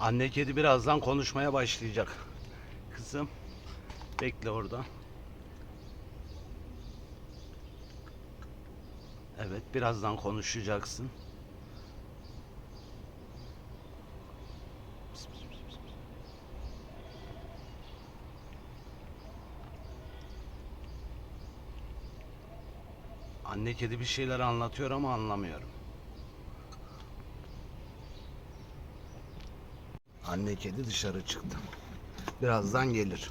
Anne kedi birazdan konuşmaya başlayacak. Kızım bekle orada. Evet birazdan konuşacaksın. Anne kedi bir şeyler anlatıyor ama anlamıyorum. Anne kedi dışarı çıktı. Birazdan gelir.